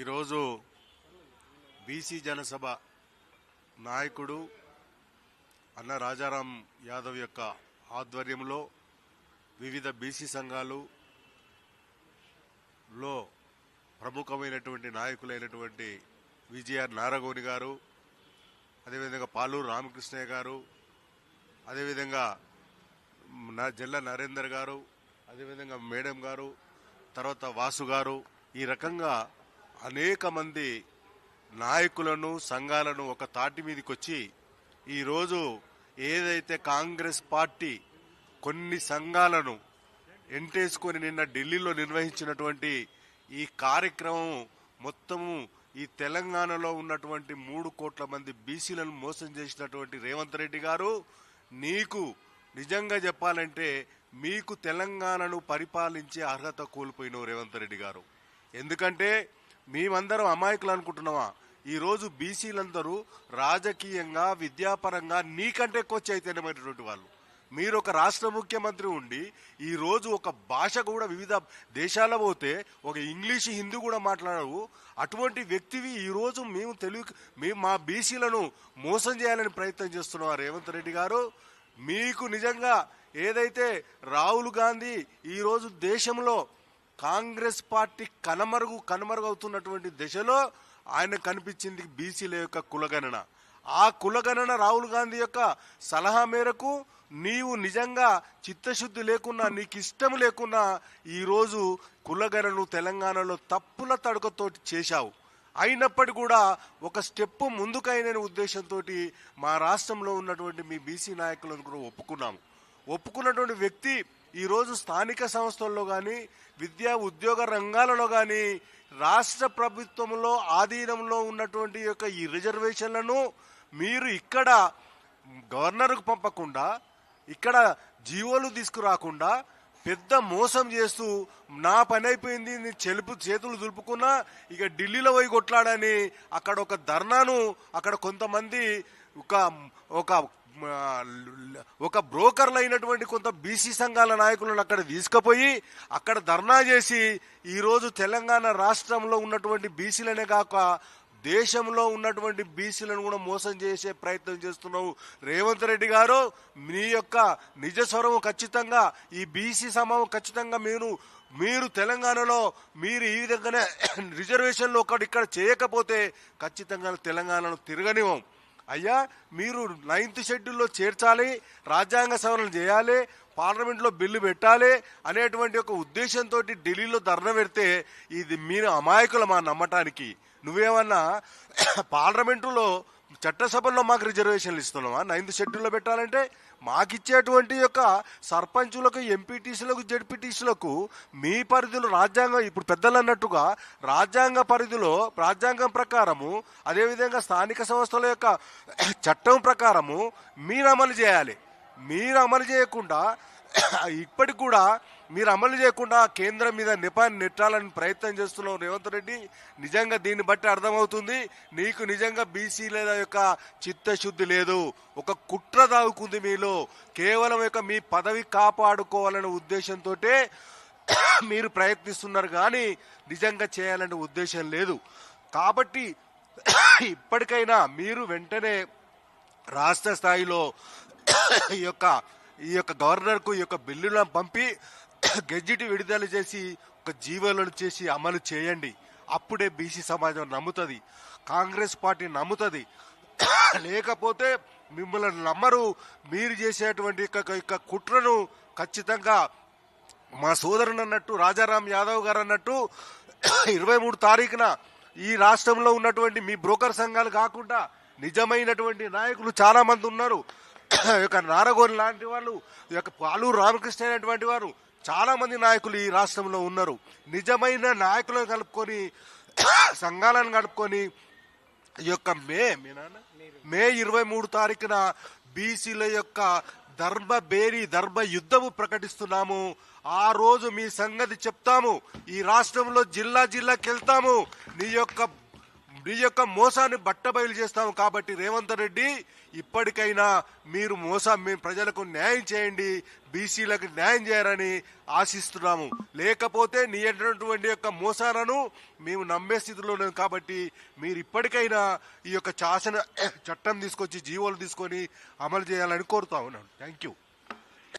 ఈరోజు బీసీ జనసభ నాయకుడు అన్న రాజారాం యాదవ్ యొక్క ఆధ్వర్యంలో వివిధ బీసీ సంఘాలు లో ప్రముఖమైనటువంటి నాయకులైనటువంటి విజయఆర్ నారగోని గారు అదేవిధంగా పాలూరు రామకృష్ణయ్య గారు అదేవిధంగా నా జల్ల నరేందర్ గారు అదేవిధంగా మేడం గారు తర్వాత వాసు గారు ఈ రకంగా అనేక మంది నాయకులను సంఘాలను ఒక తాటి మీదకి వచ్చి ఈరోజు ఏదైతే కాంగ్రెస్ పార్టీ కొన్ని సంఘాలను ఎంటేసుకొని నిన్న ఢిల్లీలో నిర్వహించినటువంటి ఈ కార్యక్రమం మొత్తము ఈ తెలంగాణలో ఉన్నటువంటి మూడు కోట్ల మంది బీసీలను మోసం చేసినటువంటి రేవంత్ రెడ్డి గారు నీకు నిజంగా చెప్పాలంటే మీకు తెలంగాణను పరిపాలించే అర్హత కోల్పోయిన రేవంత్ రెడ్డి గారు. ఎందుకంటే మేమందరం అమాయకులు అనుకుంటున్నావా ఈరోజు బీసీలందరూ రాజకీయంగా విద్యాపరంగా నీకంటే ఎక్కువ చైతన్యమైనటువంటి వాళ్ళు. మీరు ఒక రాష్ట్ర ముఖ్యమంత్రి ఉండి ఈరోజు ఒక భాష కూడా వివిధ దేశాల పోతే ఒక ఇంగ్లీష్ హిందీ కూడా మాట్లాడవు. అటువంటి వ్యక్తివి ఈరోజు మేము తెలుగు మేము మా బీసీలను మోసం చేయాలని ప్రయత్నం చేస్తున్నాం రేవంత్ రెడ్డి గారు. మీకు నిజంగా ఏదైతే రాహుల్ గాంధీ ఈరోజు దేశంలో కాంగ్రెస్ పార్టీ కనుమరుగు కనుమరుగవుతున్నటువంటి దశలో ఆయన కనిపించింది బీసీల యొక్క కులగణన. ఆ కులగణన రాహుల్ గాంధీ యొక్క సలహా మేరకు నీవు నిజంగా చిత్తశుద్ధి లేకున్నా నీకు ఇష్టం లేకున్నా ఈరోజు కులగణను తెలంగాణలో తప్పుల తడుకతోటి చేశావు. అయినప్పటికీ కూడా ఒక స్టెప్ ముందుకైన ఉద్దేశంతో మా రాష్ట్రంలో ఉన్నటువంటి మీ బీసీ నాయకులను కూడా ఒప్పుకున్నాము. ఒప్పుకున్నటువంటి వ్యక్తి ఈరోజు స్థానిక సంస్థల్లో కానీ విద్యా ఉద్యోగ రంగాలలో కానీ రాష్ట్ర ప్రభుత్వంలో ఆధీనంలో ఉన్నటువంటి యొక్క ఈ రిజర్వేషన్లను మీరు ఇక్కడ గవర్నర్కు పంపకుండా ఇక్కడ జీవోలు తీసుకురాకుండా పెద్ద మోసం చేస్తూ నా పని అయిపోయింది చెలుపు చేతులు దులుపుకున్నా ఇక ఢిల్లీలో పోయి కొట్లాడని అక్కడ ఒక ధర్నాను అక్కడ కొంతమంది ఒక ఒక ఒక బ్రోకర్లు అయినటువంటి కొంత బీసీ సంఘాల నాయకులను అక్కడ తీసుకుపోయి అక్కడ ధర్నా చేసి ఈరోజు తెలంగాణ రాష్ట్రంలో ఉన్నటువంటి బీసీలనే కాక దేశంలో ఉన్నటువంటి బీసీలను కూడా మోసం చేసే ప్రయత్నం చేస్తున్నావు రేవంత్ రెడ్డి గారు. మీ యొక్క నిజ స్వరము ఖచ్చితంగా ఈ బీసీ సమయం ఖచ్చితంగా మీరు మీరు తెలంగాణలో మీరు ఈ విధంగానే రిజర్వేషన్లు ఒకటి ఇక్కడ చేయకపోతే ఖచ్చితంగా తెలంగాణను తిరగనివ్వం. అయ్యా మీరు నైన్త్ షెడ్యూల్లో చేర్చాలి రాజ్యాంగ సవరణ చేయాలి పార్లమెంట్లో బిల్లు పెట్టాలి అనేటువంటి ఒక ఉద్దేశంతో ఢిల్లీలో ధర్నా పెడితే ఇది మీరు అమాయకులు మా నమ్మటానికి. నువ్వేమన్నా పార్లమెంటులో చట్టసభల్లో మాకు రిజర్వేషన్లు ఇస్తున్నావా? నైన్త్ షెడ్యూల్లో పెట్టాలంటే మాకిచ్చేటువంటి యొక్క సర్పంచులకు ఎంపీటీసీలకు జడ్పీటీసీలకు మీ పరిధిలో రాజ్యాంగం ఇప్పుడు పెద్దలు అన్నట్టుగా రాజ్యాంగ పరిధిలో రాజ్యాంగం ప్రకారము అదేవిధంగా స్థానిక సంస్థల యొక్క చట్టం ప్రకారము మీరు అమలు చేయాలి. మీరు అమలు చేయకుండా ఇప్పటికి కూడా మీరు అమలు చేయకుండా కేంద్రం మీద నిపాన్ని నెట్టాలని ప్రయత్నం చేస్తున్నావు రేవంత్ రెడ్డి నిజంగా దీన్ని బట్టి అర్థమవుతుంది. నీకు నిజంగా బీసీల యొక్క చిత్తశుద్ధి లేదు. ఒక కుట్ర దాగుకుంది మీలో. కేవలం యొక్క మీ పదవి కాపాడుకోవాలనే ఉద్దేశంతో మీరు ప్రయత్నిస్తున్నారు కానీ నిజంగా చేయాలనే ఉద్దేశం లేదు. కాబట్టి ఇప్పటికైనా మీరు వెంటనే రాష్ట్ర స్థాయిలో ఈ యొక్క ఈ యొక్క గవర్నర్కు ఈ యొక్క బిల్లులను పంపి గెజిట్ విడుదల చేసి ఒక జీవోలను చేసి అమలు చేయండి. అప్పుడే బీసీ సమాజం నమ్ముతుంది. కాంగ్రెస్ పార్టీ నమ్ముతుంది. లేకపోతే మిమ్మల్ని నమ్మరు. మీరు చేసేటువంటి యొక్క కుట్రను ఖచ్చితంగా మా సోదరుని అన్నట్టు రాజారాం యాదవ్ గారు అన్నట్టు ఇరవై మూడు తారీఖున ఈ రాష్ట్రంలో ఉన్నటువంటి మీ బ్రోకర్ సంఘాలు కాకుండా నిజమైనటువంటి నాయకులు చాలా మంది ఉన్నారు. ఈ యొక్క నారగోని లాంటి వాళ్ళు ఈ యొక్క పాలు రామకృష్ణ అనేటువంటి వారు చాలా మంది నాయకులు ఈ రాష్ట్రంలో ఉన్నారు. నిజమైన నాయకులను కలుపుకొని సంఘాలను కలుపుకొని ఈ యొక్క మే మీ నాన్న? మే ఇరవై మూడు తారీఖున బీసీల యొక్క ధర్మ బేరీ ధర్మ యుద్ధము ప్రకటిస్తున్నాము. ఆ రోజు మీ సంగతి చెప్తాము. ఈ రాష్ట్రంలో జిల్లా జిల్లాకి వెళ్తాము నీ యొక్క మీ యొక్క మోసాన్ని బట్టబయలు చేస్తాము కాబట్టి రేవంత్ రెడ్డి ఇప్పటికైనా మీరు మోసం మీ ప్రజలకు న్యాయం చేయండి బీసీలకు న్యాయం చేయాలని ఆశిస్తున్నాము. లేకపోతే నీ అటువంటి యొక్క మోసాలను మేము నమ్మే స్థితిలో లేదు కాబట్టి మీరు ఇప్పటికైనా ఈ యొక్క శాసన చట్టం తీసుకొచ్చి జీవోలు తీసుకొని అమలు చేయాలని కోరుతా ఉన్నాను. Thank you